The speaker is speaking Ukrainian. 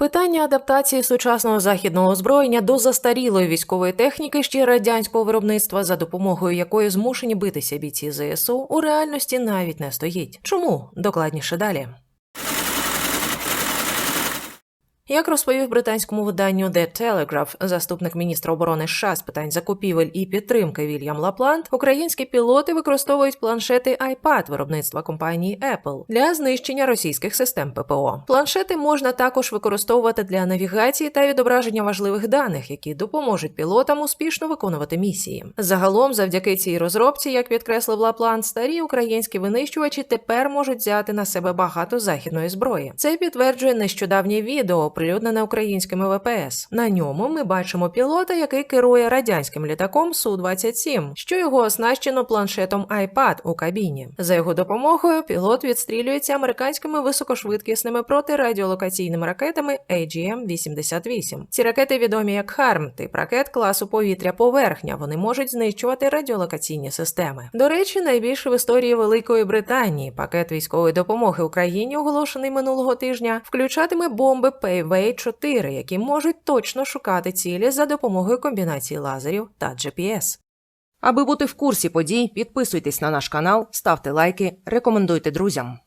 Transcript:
Питання адаптації сучасного західного озброєння до застарілої військової техніки ще радянського виробництва, за допомогою якої змушені битися бійці ЗСУ, у реальності навіть не стоїть. Чому докладніше далі? Як розповів британському виданню The Telegraph заступник міністра оборони США з питань закупівель і підтримки Вільям Лапланд, українські пілоти використовують планшети iPad виробництва компанії Apple для знищення російських систем ППО. Планшети можна також використовувати для навігації та відображення важливих даних, які допоможуть пілотам успішно виконувати місії. Загалом, завдяки цій розробці, як підкреслив Лапланд, старі українські винищувачі тепер можуть взяти на себе багато західної зброї. Це підтверджує нещодавнє відео оприлюднене українськими ВПС. На ньому ми бачимо пілота, який керує радянським літаком Су-27, що його оснащено планшетом iPad у кабіні. За його допомогою пілот відстрілюється американськими високошвидкісними протирадіолокаційними ракетами AGM-88. Ці ракети відомі як HARM, тип ракет класу повітря-поверхня. Вони можуть знищувати радіолокаційні системи. До речі, найбільше в історії Великої Британії пакет військової допомоги Україні, оголошений минулого тижня, включатиме бомби Payvay 4 які можуть точно шукати цілі за допомогою комбінації лазерів та GPS. Аби бути в курсі подій, підписуйтесь на наш канал, ставте лайки, рекомендуйте друзям.